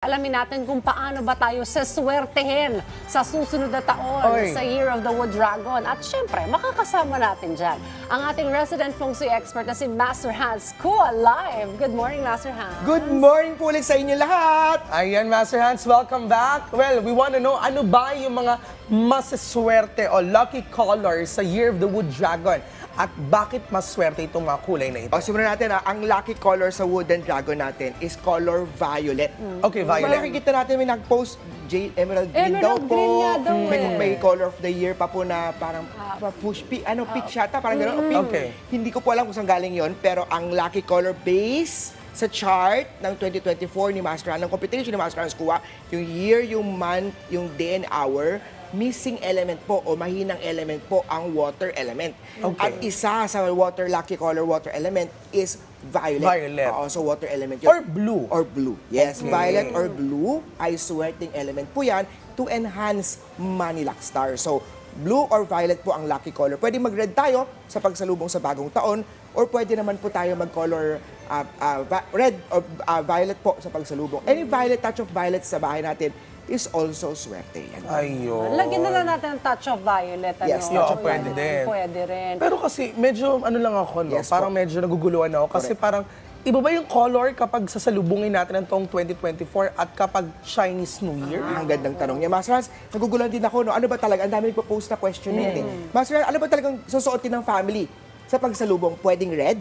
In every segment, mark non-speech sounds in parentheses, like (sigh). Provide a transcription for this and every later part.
Alamin natin kung paano ba tayo seswertehin sa susunod na taon Oy. sa Year of the Wood Dragon. At syempre, makakasama natin dyan ang ating resident feng shui expert na si Master Hans Kua Live. Good morning, Master Hans. Good morning po ulit sa inyo lahat! Ayan, Master Hans, welcome back. Well, we want to know, ano ba yung mga masaswerte o lucky colors sa Year of the Wood Dragon? At bakit maswerte itong mga kulay na ito? O, simulan natin ha. Ang lucky color sa Wooden Dragon natin is color violet. Okay, Kung Violet. nakikita natin, may nag-post jade emerald green Emerald daw po. green nga daw may, eh. may color of the year pa po na parang pa- push pi, ano, peach yata, parang gano'n. pink. Okay. Hindi ko po alam kung saan galing yon pero ang lucky color base sa chart ng 2024 ni Master Han, ng competition ni Master Hans Kuwa, yung year, yung month, yung day and hour, missing element po o mahinang element po ang water element. Okay. At isa sa water lucky color water element is violet. Violet. Oo, so water element yun. Or blue. Or blue. Yes, Okay. violet or blue ay swerteng element po yan to enhance money luck star. So, blue or violet po ang lucky color. Pwede mag-red tayo sa pagsalubong sa bagong taon or pwede naman po tayo mag-color uh, uh, va- red or uh, violet po sa pagsalubong. Any violet, touch of violet sa bahay natin is also swerte. Yan. Ayun. Lagyan na lang natin ang touch of violet. Ano? Yes, touch of Ayan, pwede din. Pwede rin. Pero kasi medyo ano lang ako, no? Yes parang po. medyo naguguluhan ako. Kasi parang iba ba yung color kapag sasalubungin natin ang taong 2024 at kapag Chinese New Year? Ang gandang tanong niya. Master Hans, naguguluhan din ako, no? Ano ba talaga? Ang dami nagpo-post na question na yan, eh. Master Hans, ano ba talagang susuotin ng family sa pagsalubong? Pwedeng red?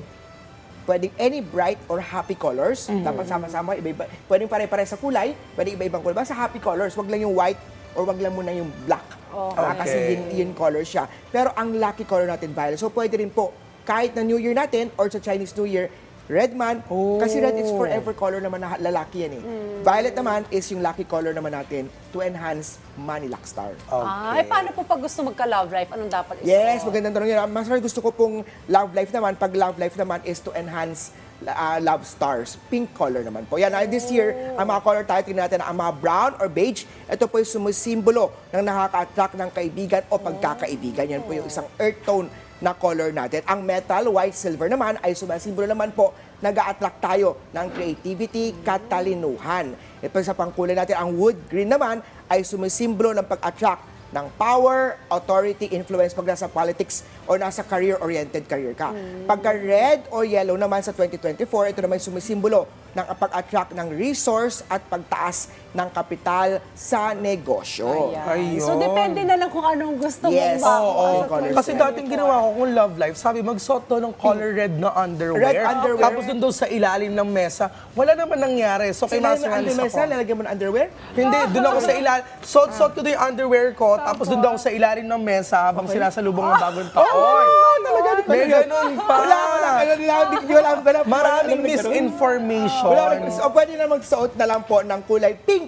Pwedeng any bright or happy colors. Dapat sama-sama, iba-iba. Pwedeng pare-pare sa kulay, pwedeng iba-ibang kulay. Basta happy colors, wag lang yung white or wag lang muna yung black. Ah, Okay. Kasi yun, yun color siya. Pero ang lucky color natin, violet. So pwede rin po, kahit na New Year natin or sa Chinese New Year, red man, kasi red is forever color naman na lalaki yan eh. Violet naman is yung lucky color naman natin to enhance money luck star. Ay, paano po pag gusto magka-love life? Anong dapat isuot? Yes, magandang tanong yun. Mas gusto ko pong love life naman. Pag love life naman is to enhance uh, love stars. Pink color naman po. Yan, uh, this year, ang mga color tayo, tingnan natin ang mga brown or beige. Ito po yung sumisimbolo ng nakaka-attract ng kaibigan o pagkakaibigan. Yan po yung isang earth tone na color natin. Ang metal, white, silver naman ay sumasimbolo naman po nag attract tayo ng creativity, katalinuhan. Ito sa pangkulay natin, ang wood green naman ay sumisimbolo ng pag-attract ng power, authority, influence pag nasa politics o nasa career-oriented career ka. Pagka red or yellow naman sa 2024, ito naman sumisimbolo ng pag-attract ng resource at pagtaas ng kapital sa negosyo. Ayan. Ayun. So, depende na lang kung anong gusto Yes. mong ba. Oo, Yung colors kasi yan. dating ginawa ko kung love life, sabi magsuot daw ng color red na underwear. Red underwear. Tapos doon daw sa ilalim ng mesa, wala naman nangyari. So, Sa kay ilalim Master ng Hans underwear, ako. sa lalagyan mo ng underwear? Hindi, doon ako sa ilalim. Suot-suot ko doon yung underwear ko, tapos doon daw ako sa ilalim ng mesa habang sinasalubong ng bagong taon. Ah, talaga, di ko May alam. ganun pa. Wala, wala, wala, wala, di ko alam, wala, Maraming wala, wala, misinformation. Wala, wala, so, pwede na magsuot na lang po ng kulay pink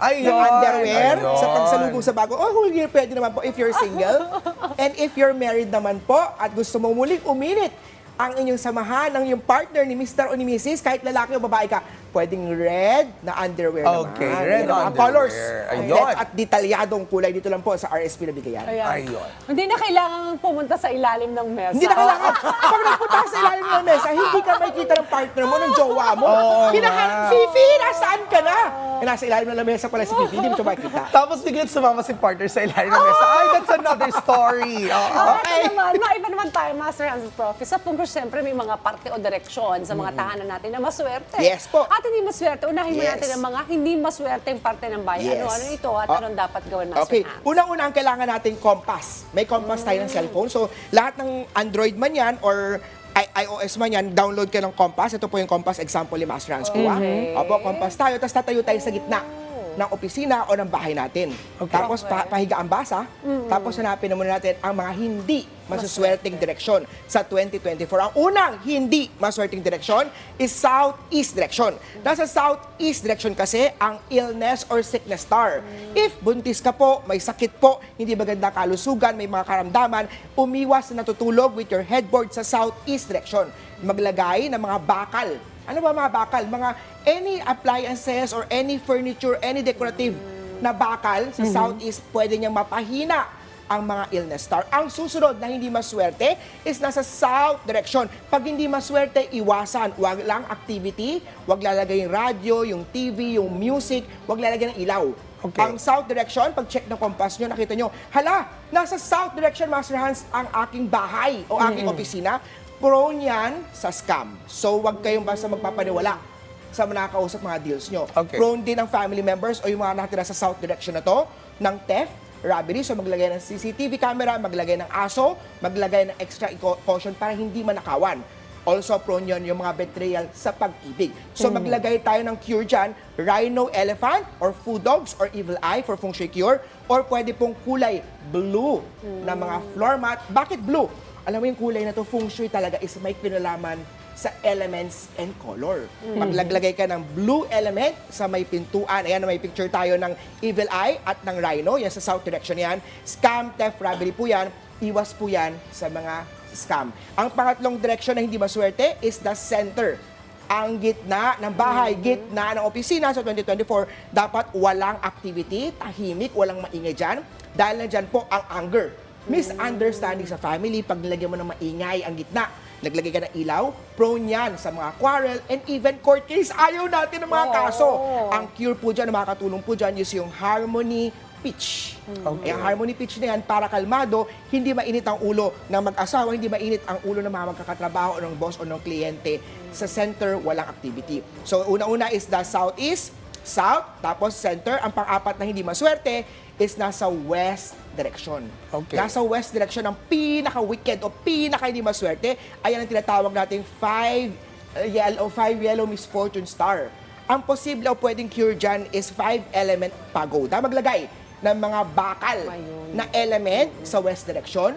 Ayun. ng underwear ayun. sa pagsalubong sa bago. Oh, whole year pwede naman po if you're single. And if you're married naman po at gusto mo muling uminit ang inyong samahan ng yung partner ni Mr. o ni Mrs. kahit lalaki o babae ka, pwedeng red na underwear Okay, naman. red Yan ang mga underwear. colors. Ayun. At, at detalyadong kulay dito lang po sa RSP na bigayan. Ayan. Ayun. Hindi na kailangan pumunta sa ilalim ng mesa. Hindi na kailangan. Pag nagpunta ka sa ilalim ng mesa, hindi ka makikita ng partner mo, ng jowa mo. Oo Hinahan, nga. Fifi, nasaan ka na? Eh, nasa ilalim ng mesa pala si Fifi, hindi mo siya makikita. Tapos biglang sumama si partner sa ilalim ng mesa. Ay, that's another story. (laughs) Oo. Okay. naman, maiba naman tayo, Master Hans Prof. Sa Pungko, siyempre may mga parte o direksyon sa mga tahanan natin na maswerte. Yes po. At hindi maswerte, unahin mo Yes. natin ang mga hindi maswerte yung parte ng bayan. Yes. Ano, ano ito at Ah, anong dapat gawin, Master Okay, unang-una ang kailangan natin compass. May compass tayo ng cellphone. So, lahat ng Android man yan or I- iOS man yan, download ka ng compass. Ito po yung compass example ni Master Hans Kua. Opo, compass tayo. Tapos tatayo tayo sa gitna ng opisina o ng bahay natin. Okay. Tapos pa- pahiga ang basa. Tapos hanapin na muna natin ang mga hindi masuswerteng direksyon sa 2024. Ang unang hindi maswerteng direksyon is southeast direction. Nasa southeast direction kasi ang illness or sickness star. If buntis ka po, may sakit po, hindi maganda kalusugan, may mga karamdaman, umiwas na natutulog with your headboard sa southeast direction. Maglagay ng mga bakal. Ano ba mga bakal? Mga any appliances or any furniture, any decorative na bakal sa southeast, pwede niyang mapahina ang mga illness star. Ang susunod na hindi maswerte is nasa south direction. Pag hindi maswerte, iwasan. Wag lang activity, wag lalagay yung radyo, yung TV, yung music, wag lalagay ng ilaw. Okay. Ang south direction, pag check ng compass nyo, nakita nyo, hala, nasa south direction, Master Hans, ang aking bahay o aking opisina. Prone yan sa scam. So, wag kayong basta magpapaniwala sa mga nakakausap mga deals nyo. Okay. Prone din ang family members o yung mga nakatira sa south direction na to ng theft, robbery. So, maglagay ng CCTV camera, maglagay ng aso, maglagay ng extra caution para hindi manakawan. Also prone yun yung mga betrayal sa pag-ibig. So maglagay tayo ng cure dyan, rhino elephant or food dogs or evil eye for feng shui cure or pwede pong kulay blue na mga floor mat. Bakit blue? Alam mo yung kulay na to, feng shui talaga is may kinalaman sa elements and color. Maglaglagay ka ng blue element sa may pintuan. Ayan, may picture tayo ng evil eye at ng rhino. Yan sa south direction yan. Scam, theft, robbery po yan. Iwas po yan sa mga scam. Ang pangatlong direction na hindi maswerte is the center. Ang gitna ng bahay, gitna ng opisina sa 2024, dapat walang activity, tahimik, walang maingay dyan. Dahil na dyan po ang anger. Misunderstanding sa family, pag nilagyan mo ng maingay ang gitna, naglagay ka ng ilaw, prone yan sa mga quarrel and even court case. Ayaw natin ng mga Oo. kaso. Ang cure po dyan, makakatulong po dyan, is yung harmony pitch. Okay. Eh, ang harmony pitch na yan, para kalmado, hindi mainit ang ulo ng mag-asawa, hindi mainit ang ulo ng mga magkakatrabaho o ng boss o ng kliyente. Sa center, walang activity. So, una-una is the southeast, south, tapos center. Ang pang-apat na hindi maswerte is nasa west direction. Okay. Nasa west direction ang pinaka-wicked o pinaka hindi maswerte. Ayan ang tinatawag nating five uh, yellow, five yellow misfortune star. Ang posible o pwedeng cure dyan is five element pagoda. Maglagay ng mga bakal Ayun. na element sa west direction.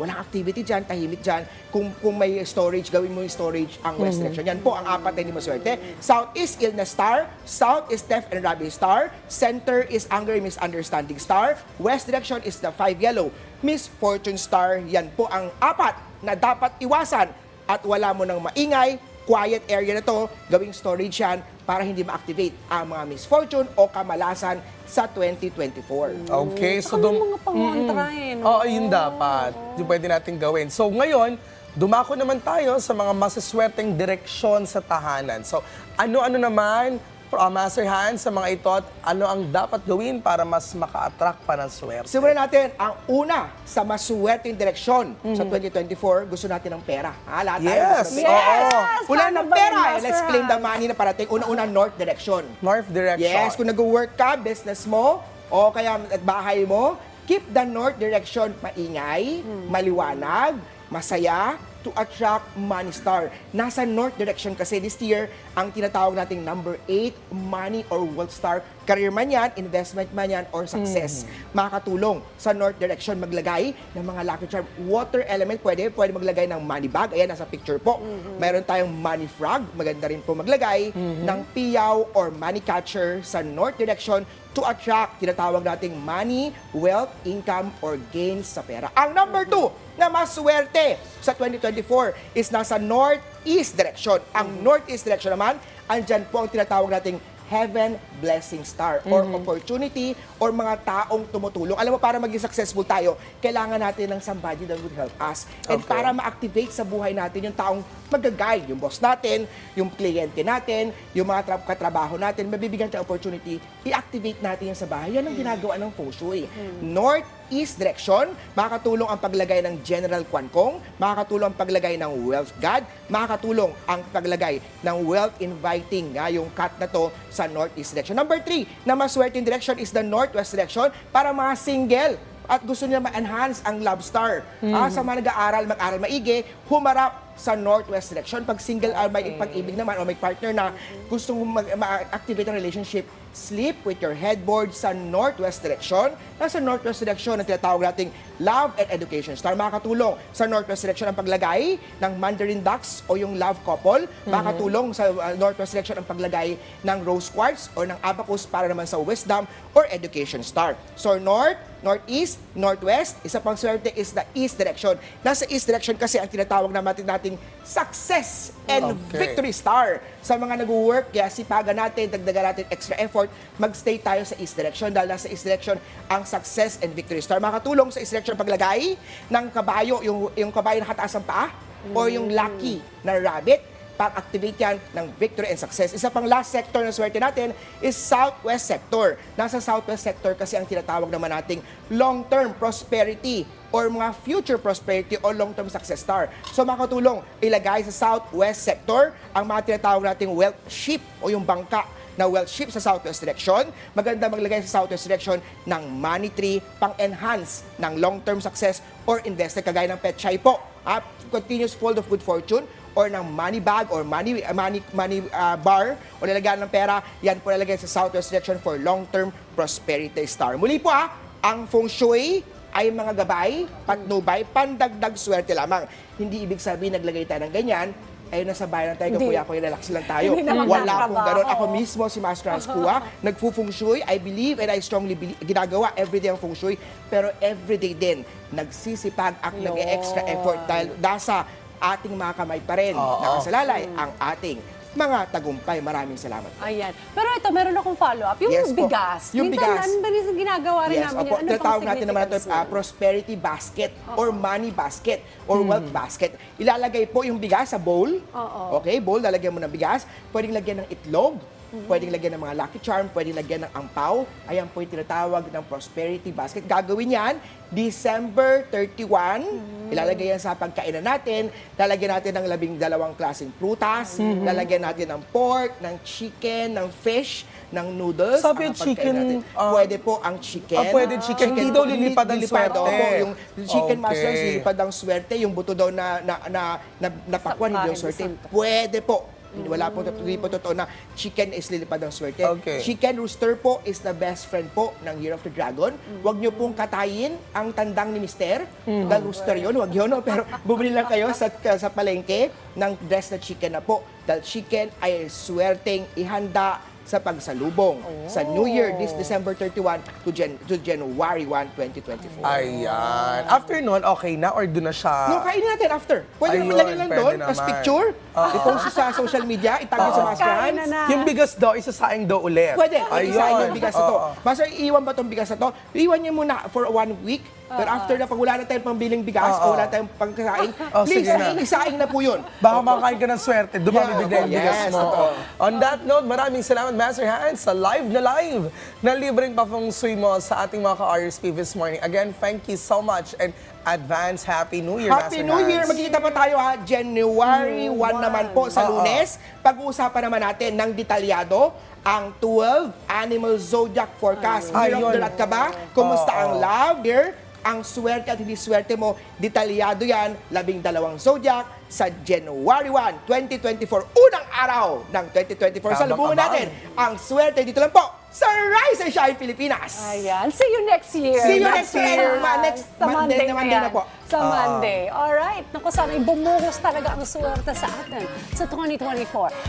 Walang activity dyan, tahimik dyan. Kung, kung may storage, gawin mo yung storage ang west direction. Yan po ang apat na hindi maswerte. South is illness star. South is theft and robbery star. Center is anger and misunderstanding star. West direction is the five yellow. Misfortune star. Yan po ang apat na dapat iwasan. At wala mo ng maingay, quiet area na to, gawing storage yan para hindi ma-activate ang mga misfortune o kamalasan sa 2024. Okay, so Saka dum- yung mga pangontra eh, no? Oo, yun dapat. Yung pwede natin gawin. So ngayon, dumako naman tayo sa mga masaswerteng direksyon sa tahanan. So ano-ano naman, uh, Master Hans, sa mga ito at ano ang dapat gawin para mas maka-attract pa ng swerte? Simulan natin ang una sa maswerteng direksyon sa 2024, gusto natin ng pera. Ha, lahat tayo Yes! pera. Yes! Oo. Una Paano ng pera. eh, Let's claim the money na parating. Una-una, north direction. North direction. Yes, kung nag-work ka, business mo, o kaya at bahay mo, keep the north direction maingay, maliwanag, masaya, to attract money star. Nasa north direction kasi this year, ang tinatawag nating number 8, money or wealth star. Career man yan, investment man yan, or success. Makakatulong sa north direction maglagay ng mga lucky charm. Water element, pwede, pwede maglagay ng money bag. Ayan, nasa picture po. Meron tayong money frog. Maganda rin po maglagay ng piyaw or money catcher sa north direction to attract tinatawag nating money, wealth, income, or gains sa pera. Ang number two na maswerte sa 2024 is nasa northeast direction. Ang northeast direction naman, andyan po ang tinatawag nating heaven blessing star or opportunity or mga taong tumutulong. Alam mo, para maging successful tayo, kailangan natin ng somebody that would help us. And Okay. para ma-activate sa buhay natin yung taong mag-guide, yung boss natin, yung kliyente natin, yung mga tra- katrabaho natin, mabibigyan tayo opportunity, i-activate natin yan sa bahay. Yan ang ginagawa ng feng shui. North east direction, makakatulong ang paglagay ng General Kwan Kong, makakatulong ang paglagay ng Wealth God, makakatulong ang paglagay ng Wealth Inviting, nga yung cut na to sa northeast direction. Number three, na maswerteng direction is the northwest direction para mga single at gusto nila ma-enhance ang love star. Ah, sa mga nag-aaral, mag-aral maigi, humarap sa northwest direction. Pag single ah, may pag-ibig naman o may partner na gustong mag- ma-activate ang relationship, sleep with your headboard sa northwest direction. Nasa northwest direction ang tinatawag nating love and education star. Makakatulong sa northwest direction ang paglagay ng mandarin ducks o yung love couple. Makakatulong sa uh, northwest direction ang paglagay ng rose quartz o ng abacus para naman sa wisdom or education star. So north, northeast, northwest. Isa pang swerte is the east direction. Nasa east direction kasi ang tinatawag natin nating success and Okay. victory star. Sa mga nag-work, kaya sipagan natin, dagdagan natin extra effort, magstay tayo sa east direction dahil nasa east direction ang success and victory star. Makatulong sa east direction paglagay ng kabayo, yung, yung kabayo na kataas ang paa, o yung lucky na rabbit, pang-activate yan ng victory and success. Isa pang last sector na swerte natin is southwest sector. Nasa southwest sector kasi ang tinatawag naman nating long-term prosperity or mga future prosperity o long-term success star. So makatulong ilagay sa southwest sector ang mga tinatawag nating wealth ship o yung bangka na wealth ship sa southwest direction. Maganda maglagay sa southwest direction ng money tree pang-enhance ng long-term success or invested kagaya ng pet chai po. Ah, continuous fold of good fortune or ng money bag or money money money ah, bar o lalagyan ng pera, yan po lalagay sa southwest direction for long-term prosperity star. Muli po ah, ang feng shui ay mga gabay, patnubay, pandagdag swerte lamang. Hindi ibig sabihin naglagay tayo ng ganyan, ay nasa bayan lang tayo, kuya ko, relax lang tayo. Wala pong ganun. Ako mismo, si Master Hans Kua, (laughs) nagfu-feng shui, I believe and I strongly believe, ginagawa everyday ang feng shui, pero everyday din, nagsisipag at nag-extra effort dahil nasa ating mga kamay pa rin, nakasalalay ang ating mga tagumpay. Maraming salamat. Ayan. Pero ito, meron akong follow-up. Yung Yes po. bigas. Yung Minsan, bigas. ano ba yung ginagawa rin Yes, namin opo. yan? Ano Tinatawag pang natin naman ito significance ah, prosperity basket or money basket or wealth basket. Ilalagay po yung bigas sa bowl. Oo. Okay, bowl, lalagyan mo ng bigas. Pwedeng lagyan ng itlog. Pwedeng lagyan ng mga lucky charm, pwedeng lagyan ng ampaw. Ayan po yung tinatawag ng prosperity basket. Gagawin yan December 31. Ilalagay yan sa pagkainan natin. Lalagyan natin ng labing dalawang klaseng prutas. Lalagyan natin ng pork, ng chicken, ng fish, ng noodles. Sabi Ang chicken, natin. ah, Pwede po ang chicken. Ah, pwede chicken. Hindi daw lilipad ang swerte. opo. yung chicken Okay. mushrooms, lilipad ang swerte. Yung buto daw na, na, na, na, napakwan, hindi yung Sa swerte. Pwede po. Wala po, hindi po totoo na chicken is lilipad ang swerte. Okay. Chicken rooster po is the best friend po ng Year of the Dragon. Huwag niyo pong katayin ang tandang ni Mister. Mm. Dahil rooster yun, huwag yun. no? (laughs) Pero bumili lang kayo sa, sa palengke ng dress na chicken na po. Dahil chicken ay swerteng ihanda sa pagsalubong sa New Year this December 31 to, Jan- to January 1, 2024. Ayan. After nun, okay na or doon na siya? No, kainin natin after. Pwede Ayun, naman lagyan lang doon, tapos picture, i-post sa social media, itag sa mga Kain friends. na na. Yung bigas daw, isasaing daw ulit. Pwede, Ayun. isa yung bigas na to. Oo. Master, iiwan ba tong bigas na to? Iiwan niyo muna for one week. Pero after na, pag wala na tayong pambiling bigas o wala tayong pangkasaing, Oh, please, sige na. isaing, na po yun. Baka makakain ka ng swerte, dumami Yeah, bigla yung yes, bigas mo. totoo. On that note, maraming salamat Master Hans sa live na live na libreng pa feng shui mo sa ating mga ka-RSP this morning. Again, thank you so much and advance Happy New Year, Happy Master New Hans. Year! Magkikita pa tayo ha, January 1 naman po sa Oo. lunes. Pag-uusapan naman natin ng detalyado ang 12 Animal Zodiac Forecast. Of Ayun. ka ba? Kumusta ang love year? Ang swerte at hindi swerte mo, detalyado yan, labing dalawang zodiac sa January 1, 2024, unang araw ng 2024. Sa lubungan Abang-abang. natin, ang swerte dito lang po sa Rise and Shine Pilipinas. Ayan. See you next year. See you next year. Ma- next Sa Monday Monday, na Monday na po. Sa Monday. Alright. Naku, sana'y bumuhos talaga ang swerte sa atin sa 2024.